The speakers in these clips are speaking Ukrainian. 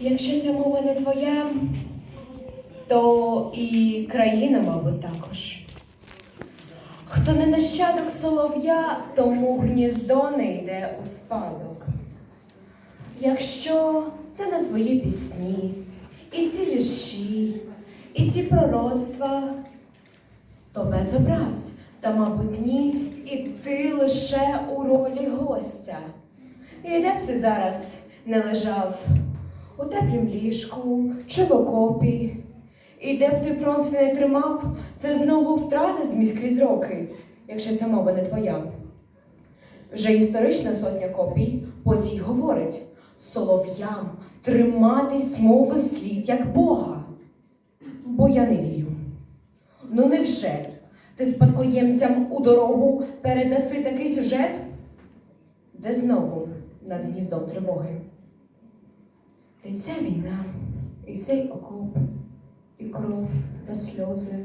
Якщо ця мова не твоя, то і країна, мабуть, також. Хто не нащадок солов'я, тому гніздо не йде у спадок. Якщо це не твої пісні, і ці вірші, і ці пророцтва, то без образ, та, мабуть, ні, і ти лише у ролі гостя. І де б ти зараз не лежав у теплім ліжку чи в окопі, і де б ти фронт свій не тримав, це знову втратить зміст крізь роки, якщо ця мова не твоя. Вже історична сотня копій по цій говорить солов'ям триматись мови слід як Бога. Бо я не вірю. Ну невже ти спадкоємцям у дорогу передаси такий сюжет, де знову над гніздом тривоги? І ця війна, і цей окоп, і кров та сльози,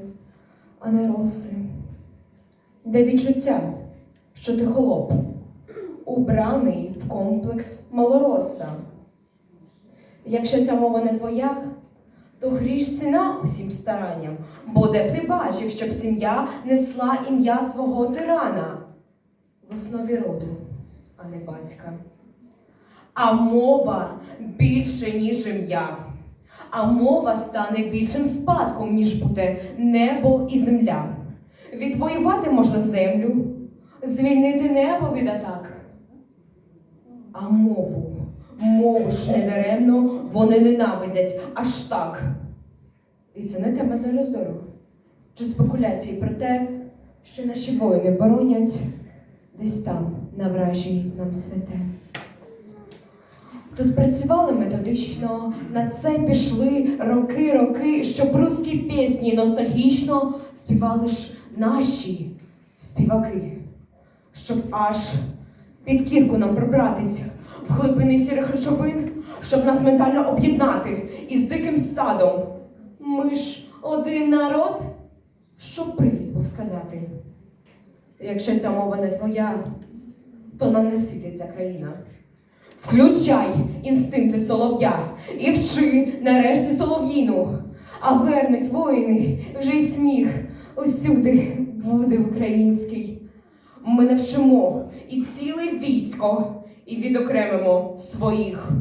а не роси, де відчуття, що ти холоп, убраний в комплекс малороса. Якщо ця мова не твоя, то гріш ціна усім старанням, бо де б ти бачив, щоб сім'я несла ім'я свого тирана в основі роду, а не батька. А мова більше, ніж ім'я. А мова стане більшим спадком, ніж буде небо і земля. Відвоювати можна землю, звільнити небо від атак. А мову, мову ж недаремно вони ненавидять аж так. І це не тема для роздору чи спекуляції про те, що наші воїни боронять десь там, на вражій нам святе. Тут працювали методично, на це пішли роки, роки, щоб русські пісні ностальгічно співали ж наші співаки, щоб аж під кірку нам пробратись в глибини сірих речовин, щоб нас ментально об'єднати із диким стадом. Ми ж один народ, що привід був сказати. Якщо ця мова не твоя, то нам не світить ця країна. Включай інстинкти солов'я і вчи нарешті солов'їну. А вернуть воїни вже й сміх усюди буде український. Ми навчимо і ціле військо, і відокремимо своїх.